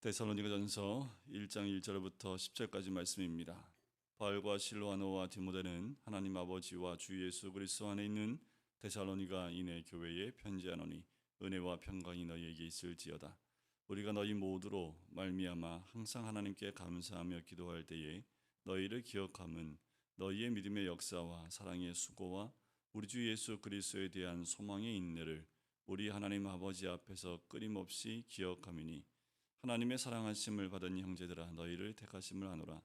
데살로니가전서 1장 1절부터 10절까지 말씀입니다. 바울과 실로아노와 디모데는 하나님 아버지와 주 예수 그리스도 안에 있는 데살로니가인의 교회에 편지하노니 은혜와 평강이 너희에게 있을지어다. 우리가 너희 모두로 말미암아 항상 하나님께 감사하며 기도할 때에 너희를 기억함은 너희의 믿음의 역사와 사랑의 수고와 우리 주 예수 그리스도에 대한 소망의 인내를 우리 하나님 아버지 앞에서 끊임없이 기억함이니 하나님의 사랑하심을 받은 형제들아 너희를 택하심을 하노라.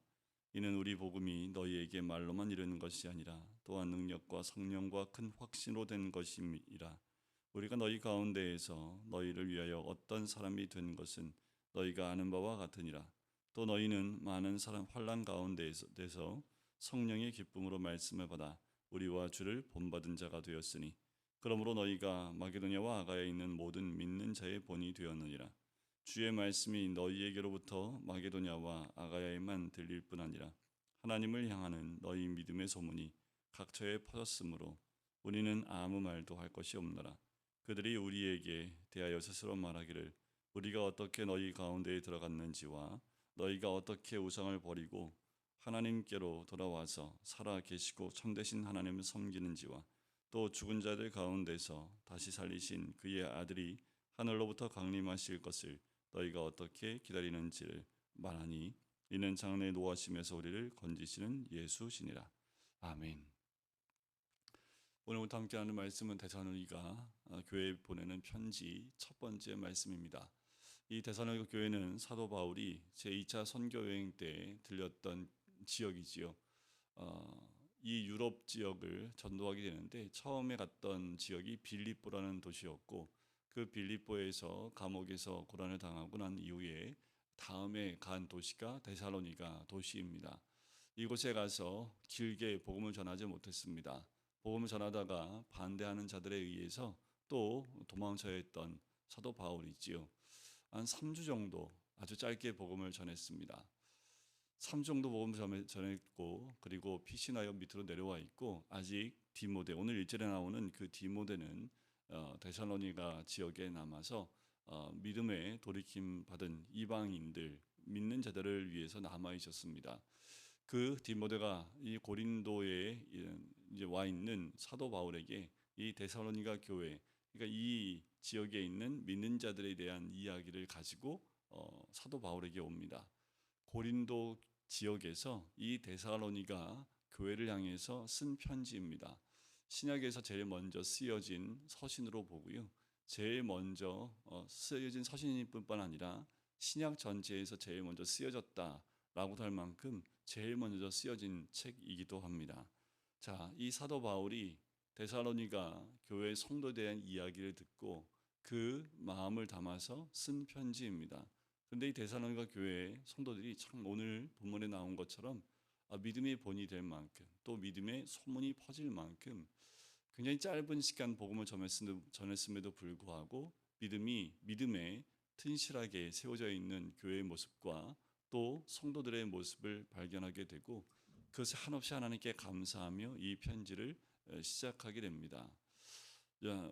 이는 우리 복음이 너희에게 말로만 이르는 것이 아니라 또한 능력과 성령과 큰 확신으로 된 것임이라. 우리가 너희 가운데에서 너희를 위하여 어떤 사람이 된 것은 너희가 아는 바와 같으니라. 또 너희는 많은 사람 환란 가운데에서 성령의 기쁨으로 말씀을 받아 우리와 주를 본받은 자가 되었으니 그러므로 너희가 마게도냐와 아가야에 있는 모든 믿는 자의 본이 되었느니라 주의 말씀이 너희에게로부터 마게도냐와 아가야에만 들릴 뿐 아니라 하나님을 향하는 너희 믿음의 소문이 각처에 퍼졌으므로 우리는 아무 말도 할 것이 없노라. 그들이 우리에게 대하여 스스로 말하기를 우리가 어떻게 너희 가운데에 들어갔는지와 너희가 어떻게 우상을 버리고 하나님께로 돌아와서 살아 계시고 참되신 하나님을 섬기는지와 또 죽은 자들 가운데서 다시 살리신 그의 아들이 하늘로부터 강림하실 것을 너희가 어떻게 기다리는지를 말하니 이는 장래 노하심에서 우리를 건지시는 예수시니라. 아멘. 오늘부터 함께하는 말씀은 대사로니가 교회에 보내는 편지 첫 번째 말씀입니다. 이 대사로니가 교회는 사도 바울이 제 2차 선교 여행 때 들렸던 지역이지요. 어, 이 유럽 지역을 전도하게 되는데 처음에 갔던 지역이 빌립보라는 도시였고 그 빌립보에서 감옥에서 고난을 당하고 난 이후에 다음에 간 도시가 데살로니가 도시입니다. 이곳에 가서 길게 복음을 전하지 못했습니다. 복음을 전하다가 반대하는 자들에 의해서 또 도망쳐야 했던 사도 바울이지요. 한 3주 정도 아주 짧게 복음을 전했습니다. 3주 정도 복음을 전했고 그리고 피시나요 밑으로 내려와 있고 아직 디모데 오늘 일절에 나오는 그 디모데는 어, 데살로니가 지역에 남아서 어, 믿음에 돌이킴 받은 이방인들 믿는 자들을 위해서 남아 있었습니다. 그 디모데가 이 고린도에 이제 와 있는 사도 바울에게 이 데살로니가 교회 그러니까 이 지역에 있는 믿는 자들에 대한 이야기를 가지고 어, 사도 바울에게 옵니다. 고린도 지역에서 이 데살로니가 교회를 향해서 쓴 편지입니다. 신약에서 제일 먼저 쓰여진 서신으로 보고요. 제일 먼저 어, 쓰여진 서신일 뿐만 아니라 신약 전체에서 제일 먼저 쓰여졌다라고 할 만큼 제일 먼저 쓰여진 책이기도 합니다. 자, 이 사도 바울이 데살로니가 교회 성도에 대한 이야기를 듣고 그 마음을 담아서 쓴 편지입니다. 그런데 이 데살로니가 교회 성도들이 참 오늘 본문에 나온 것처럼 아, 믿음의 본이 될 만큼 또 믿음의 소문이 퍼질 만큼 굉장히 짧은 시간 복음을 전했음에도 불구하고 믿음이 믿음에 튼실하게 세워져 있는 교회의 모습과 또 성도들의 모습을 발견하게 되고 그것을 한없이 하나님께 감사하며 이 편지를 시작하게 됩니다.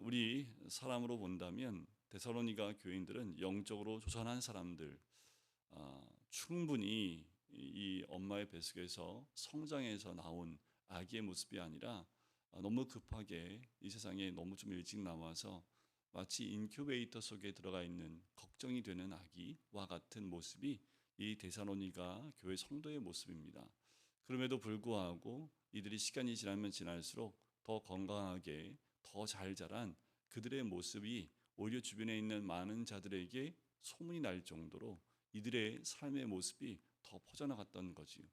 우리 사람으로 본다면 데살로니가 교인들은 영적으로 조선한 사람들 아, 충분히 이 엄마의 뱃속에서 성장해서 나온 아기의 모습이 아니라 너무 급하게 이 세상에 너무 좀 일찍 나와서 마치 인큐베이터 속에 들어가 있는 걱정이 되는 아기와 같은 모습이 이 데사로니가 교회 성도의 모습입니다. 그럼에도 불구하고 이들이 시간이 지나면 지날수록 더 건강하게 더 잘 자란 그들의 모습이 오히려 주변에 있는 많은 자들에게 소문이 날 정도로 이들의 삶의 모습이 더 퍼져나갔던 거지요.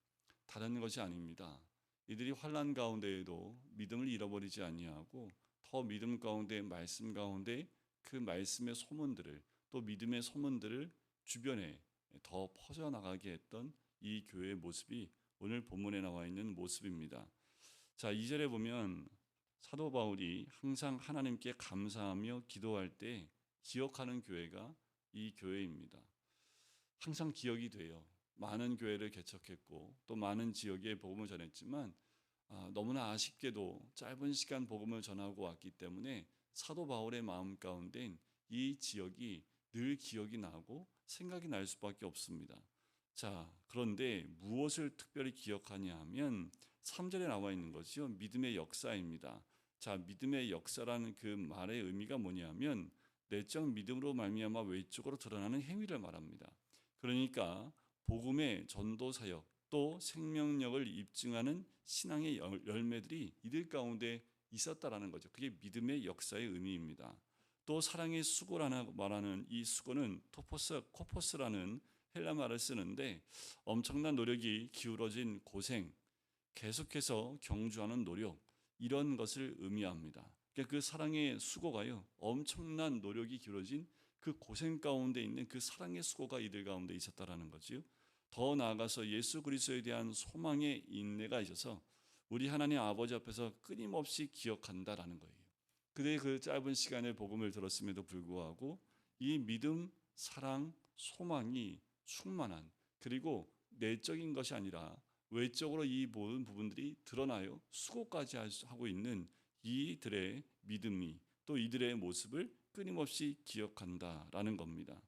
다른 것이 아닙니다. 이들이 환란 가운데에도 믿음을 잃어버리지 아니하고 더 믿음 가운데 말씀 가운데 그 말씀의 소문들을 또 믿음의 소문들을 주변에 더 퍼져나가게 했던 이 교회의 모습이 오늘 본문에 나와 있는 모습입니다. 자, 2절에 보면 사도 바울이 항상 하나님께 감사하며 기도할 때 기억하는 교회가 이 교회입니다. 항상 기억이 돼요. 많은 교회를 개척했고 또 많은 지역에 복음을 전했지만 아, 너무나 아쉽게도 짧은 시간 복음을 전하고 왔기 때문에 사도 바울의 마음 가운데이 지역이 늘 기억이 나고 생각이 날 수밖에 없습니다. 자, 그런데 무엇을 특별히 기억하냐 하면 3절에 나와 있는 거죠. 믿음의 역사입니다. 자, 믿음의 역사라는 그 말의 의미가 뭐냐면 내적 믿음으로 말미암아 외적으로 드러나는 행위를 말합니다. 그러니까 복음의 전도 사역 또 생명력을 입증하는 신앙의 열- 열매들이 이들 가운데 있었다라는 거죠. 그게 믿음의 역사의 의미입니다. 또 사랑의 수고라는 말하는 이 수고는 토포스 코포스라는 헬라 말을 쓰는데 엄청난 노력이 기울어진 고생, 계속해서 경주하는 노력 이런 것을 의미합니다. 그러니까 그 사랑의 수고가요 엄청난 노력이 기울어진 그 고생 가운데 있는 그 사랑의 수고가 이들 가운데 있었다라는 거지요. 더 나아가서 예수 그리스도에 대한 소망의 인내가 있어서 우리 하나님 아버지 앞에서 끊임없이 기억한다라는 거예요. 그들의 그 짧은 시간에 복음을 들었음에도 불구하고 이 믿음, 사랑, 소망이 충만한 그리고 내적인 것이 아니라 외적으로 이 모든 부분들이 드러나요. 수고까지 하고 있는 이들의 믿음이 또 이들의 모습을 끊임없이 기억한다라는 겁니다.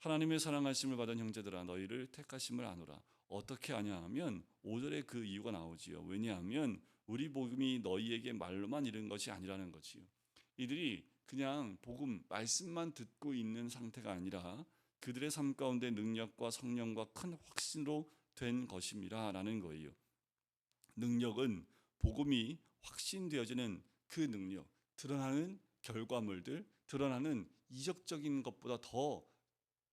하나님의 사랑하심을 받은 형제들아 너희를 택하심을 아노라. 어떻게 아냐 하면 5절에 그 이유가 나오지요. 왜냐하면 우리 복음이 너희에게 말로만 이른 것이 아니라는 거지요. 이들이 그냥 복음 말씀만 듣고 있는 상태가 아니라 그들의 삶 가운데 능력과 성령과 큰 확신으로 된 것임이라라는 거예요. 능력은 복음이 확신되어지는 그 능력, 드러나는 결과물들, 드러나는 이적적인 것보다 더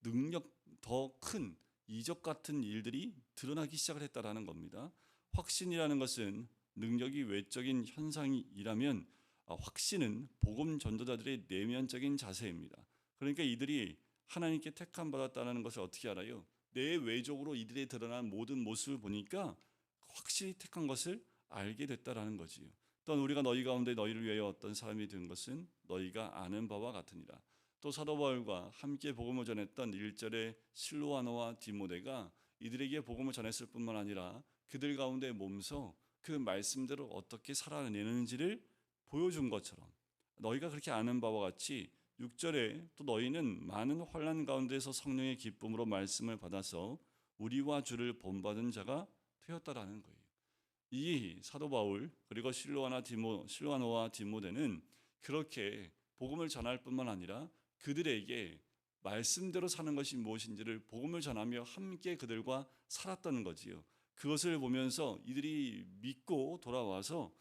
능력 더 큰 이적 같은 일들이 드러나기 시작을 했다라는 겁니다. 확신이라는 것은 능력이 외적인 현상이라면 아, 확신은 복음 전도자들의 내면적인 자세입니다. 그러니까 이들이 하나님께 택함 받았다는 것을 어떻게 알아요? 내 외적으로 이들의 드러난 모든 모습을 보니까 확실히 택한 것을 알게 됐다라는 거지요. 또한 우리가 너희 가운데 너희를 위하여 어떤 사람이 된 것은 너희가 아는 바와 같으니라. 또 사도 바울과 함께 복음을 전했던 1절의 실로아노와 디모데가 이들에게 복음을 전했을 뿐만 아니라 그들 가운데 몸소 그 말씀대로 어떻게 살아내는지를 보여준 것처럼 너희가 그렇게 아는 바와 같이 6절에 또 너희는 많은 환란 가운데서 성령의 기쁨으로 말씀을 받아서 우리와 주를 본받은 자가 되었다라는 거예요. 이 사도 바울 그리고 실로아나 디모 실로아노와 디모데는 그렇게 복음을 전할 뿐만 아니라 그들에게 말씀대로 사는 것이 무엇인지를 복음을 전하며 함께 그들과 살았다는 거지요. 그것을 보면서 이들이 믿고 돌아와서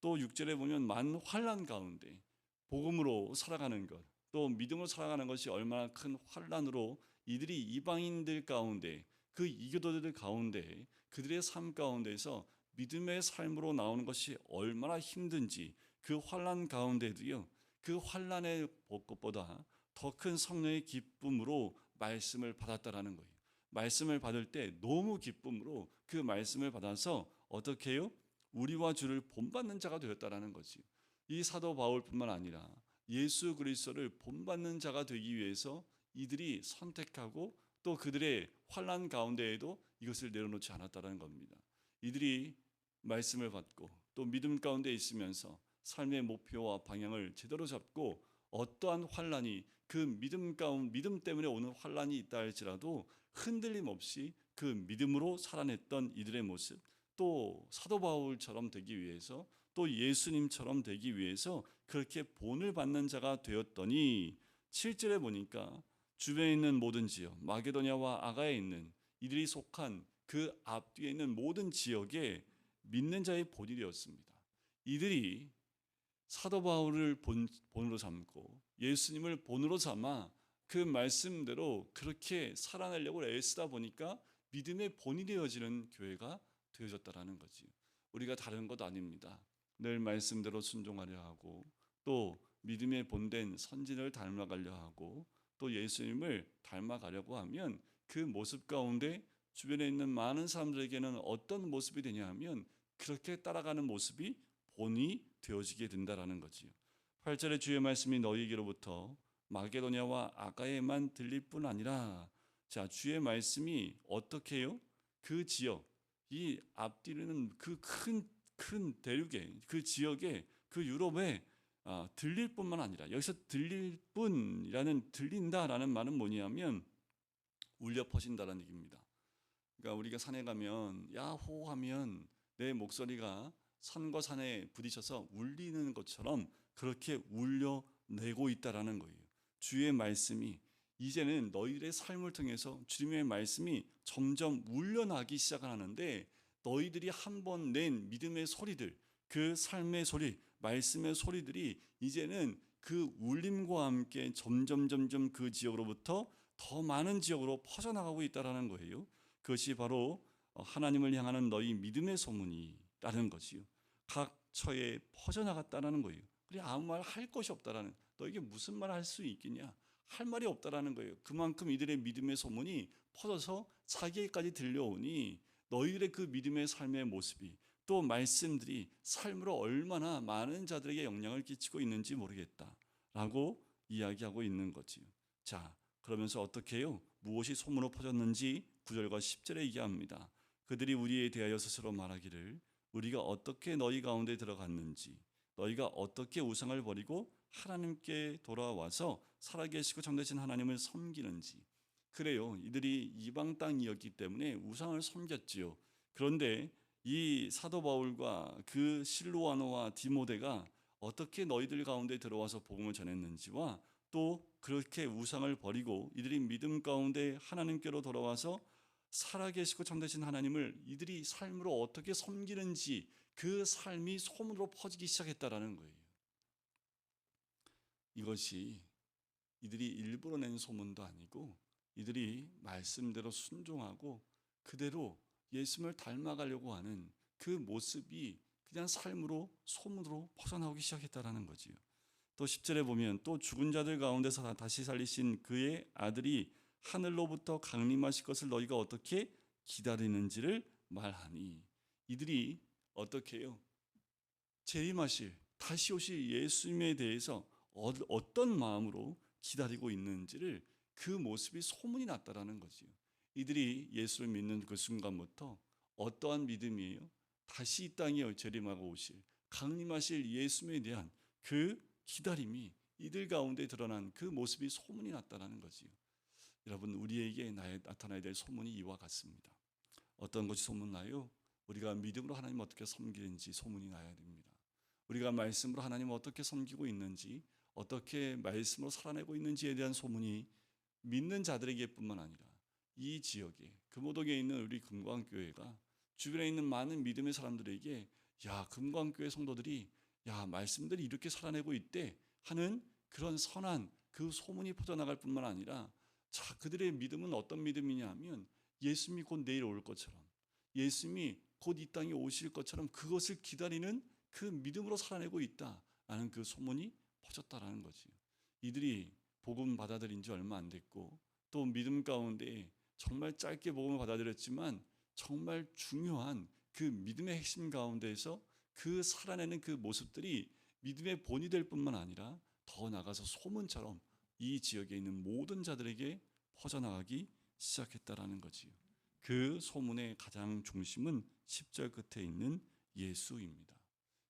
또 6절에 보면 만 환란 가운데 복음으로 살아가는 것, 또 믿음으로 살아가는 것이 얼마나 큰 환란으로 이들이 이방인들 가운데 그 이교도들 가운데 그들의 삶 가운데서 믿음의 삶으로 나오는 것이 얼마나 힘든지 그 환란 가운데도요. 그 환란의 것보다 더 큰 성령의 기쁨으로 말씀을 받았다라는 거예요. 말씀을 받을 때 너무 기쁨으로 그 말씀을 받아서 어떻게 해요? 우리와 주를 본받는 자가 되었다라는 거지. 이 사도 바울뿐만 아니라 예수 그리스도를 본받는 자가 되기 위해서 이들이 선택하고 또 그들의 환란 가운데에도 이것을 내려놓지 않았다라는 겁니다. 이들이 말씀을 받고 또 믿음 가운데 있으면서 삶의 목표와 방향을 제대로 잡고 어떠한 환란이 그 믿음 가운 믿음 때문에 오는 환란이 있다 할지라도 흔들림 없이 그 믿음으로 살아냈던 이들의 모습 또 사도 바울처럼 되기 위해서 또 예수님처럼 되기 위해서 그렇게 본을 받는 자가 되었더니 7절에 보니까 주변에 있는 모든 지역 마게도냐와 아가에 있는 이들이 속한 그 앞뒤에 있는 모든 지역에 믿는 자의 본이 되었습니다. 이들이 사도 바울을 본, 본으로 삼고 예수님을 본으로 삼아 그 말씀대로 그렇게 살아내려고 애쓰다 보니까 믿음의 본이 되어지는 교회가 되어졌다라는 거지. 우리가 다른 것 아닙니다. 늘 말씀대로 순종하려 하고 또 믿음의 본된 선진을 닮아가려 하고 또 예수님을 닮아가려고 하면 그 모습 가운데 주변에 있는 많은 사람들에게는 어떤 모습이 되냐 하면 그렇게 따라가는 모습이 본이 되어지게 된다라는 거지요. 8절의 주의 말씀이 너희에게로부터 마게도냐와 아가에만 들릴 뿐 아니라 자 주의 말씀이 어떻게 해요? 그 지역 이 앞뒤는 그큰큰 대륙에 그 지역에 그 유럽에 아, 들릴 뿐만 아니라 여기서 들릴 뿐이라는 들린다라는 말은 뭐냐면 울려 퍼진다라는 얘기입니다. 그러니까 우리가 산에 가면 야호 하면 내 목소리가 산과 산에 부딪혀서 울리는 것처럼 그렇게 울려내고 있다라는 거예요. 주의 말씀이 이제는 너희들의 삶을 통해서 주님의 말씀이 점점 울려나기 시작하는데 너희들이 한 번 낸 믿음의 소리들, 그 삶의 소리, 말씀의 소리들이 이제는 그 울림과 함께 점점 점점 그 지역으로부터 더 많은 지역으로 퍼져나가고 있다라는 거예요. 그것이 바로 하나님을 향하는 너희 믿음의 소문이라는 것이요. 각 처에 퍼져나갔다라는 거예요. 그래 아무 말 할 것이 없다라는 너에게 무슨 말 할 수 있겠냐? 할 말이 없다라는 거예요. 그만큼 이들의 믿음의 소문이 퍼져서 자기에게까지 들려오니 너희들의 그 믿음의 삶의 모습이 또 말씀들이 삶으로 얼마나 많은 자들에게 영향을 끼치고 있는지 모르겠다라고 이야기하고 있는 거지요. 자, 그러면서 어떻게 해요? 무엇이 소문으로 퍼졌는지 9절과 10절에 얘기합니다. 그들이 우리에 대하여 스스로 말하기를 우리가 어떻게 너희 가운데 들어갔는지 너희가 어떻게 우상을 버리고 하나님께 돌아와서 살아계시고 참되신 하나님을 섬기는지 그래요. 이들이 이방 땅이었기 때문에 우상을 섬겼지요. 그런데 이 사도 바울과 그 실로아노와 디모데가 어떻게 너희들 가운데 들어와서 복음을 전했는지와 또 그렇게 우상을 버리고 이들이 믿음 가운데 하나님께로 돌아와서 살아계시고 참되신 하나님을 이들이 삶으로 어떻게 섬기는지 그 삶이 소문으로 퍼지기 시작했다라는 거예요. 이것이 이들이 일부러 낸 소문도 아니고 이들이 말씀대로 순종하고 그대로 예수님을 닮아가려고 하는 그 모습이 그냥 삶으로 소문으로 퍼져나오기 시작했다라는 거지요. 또 10절에 보면 또 죽은 자들 가운데서 다시 살리신 그의 아들이 하늘로부터 강림하실 것을 너희가 어떻게 기다리는지를 말하니 이들이 어떻게 해요? 재림하실 다시 오실 예수님에 대해서 어떤 마음으로 기다리고 있는지를 그 모습이 소문이 났다라는 거지요. 이들이 예수를 믿는 그 순간부터 어떠한 믿음이에요? 다시 이 땅에 재림하고 오실 강림하실 예수님에 대한 그 기다림이 이들 가운데 드러난 그 모습이 소문이 났다라는 거지요. 여러분 우리에게 나타나야 될 소문이 이와 같습니다. 어떤 것이 소문나요? 우리가 믿음으로 하나님 어떻게 섬기는지 소문이 나야 됩니다. 우리가 말씀으로 하나님 어떻게 섬기고 있는지 어떻게 말씀으로 살아내고 있는지에 대한 소문이 믿는 자들에게뿐만 아니라 이 지역에 금호동에 있는 우리 금광교회가 주변에 있는 많은 믿음의 사람들에게 야 금광교회 성도들이 야 말씀들이 이렇게 살아내고 있대 하는 그런 선한 그 소문이 퍼져나갈 뿐만 아니라 자 그들의 믿음은 어떤 믿음이냐면 예수님이 곧 내일 올 것처럼 예수님이 곧 이 땅에 오실 것처럼 그것을 기다리는 그 믿음으로 살아내고 있다라는 그 소문이 퍼졌다라는 거지. 이들이 복음 받아들인 지 얼마 안 됐고 또 믿음 가운데 정말 짧게 복음을 받아들였지만 정말 중요한 그 믿음의 핵심 가운데에서 그 살아내는 그 모습들이 믿음의 본이 될 뿐만 아니라 더 나가서 소문처럼 이 지역에 있는 모든 자들에게 퍼져나가기 시작했다라는 거지요. 그 소문의 가장 중심은 10절 끝에 있는 예수입니다.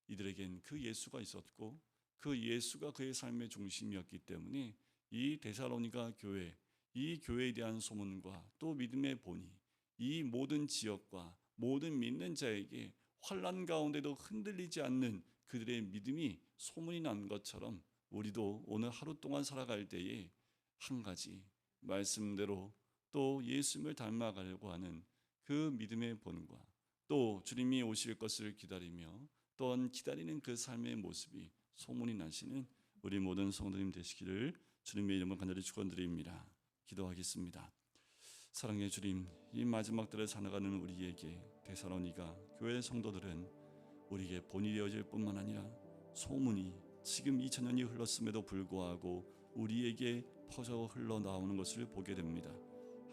이들에겐 그 예수가 있었고 그 예수가 그의 삶의 중심이었기 때문에 이 데살로니가 교회, 이 교회에 대한 소문과 또 믿음의 본이 이 모든 지역과 모든 믿는 자에게 환란 가운데도 흔들리지 않는 그들의 믿음이 소문이 난 것처럼 우리도 오늘 하루 동안 살아갈 때에 한 가지 말씀대로 또 예수님을 닮아가려고 하는 그 믿음의 본과 또 주님이 오실 것을 기다리며 또한 기다리는 그 삶의 모습이 소문이 나시는 우리 모든 성도님 되시기를 주님의 이름으로 간절히 축원드립니다. 기도하겠습니다. 사랑의 주님, 이 마지막 때를 살아가는 우리에게 데살로니가 교회 성도들은 우리에게 본이 되어질 뿐만 아니라 소문이 지금 2000년이 흘렀음에도 불구하고 우리에게 퍼져 흘러나오는 것을 보게 됩니다.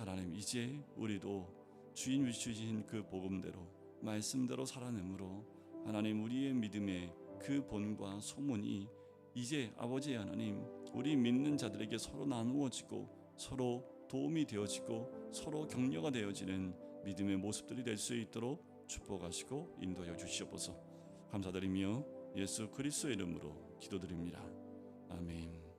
하나님 이제 우리도 주인 주신 그 복음대로 말씀대로 살아내므로 하나님 우리의 믿음의 그 본과 소문이 이제 아버지 하나님 우리 믿는 자들에게 서로 나누어지고 서로 도움이 되어지고 서로 격려가 되어지는 믿음의 모습들이 될 수 있도록 축복하시고 인도해 주시옵소서. 감사드리며 예수 그리스도의 이름으로 기도드립니다. 아멘.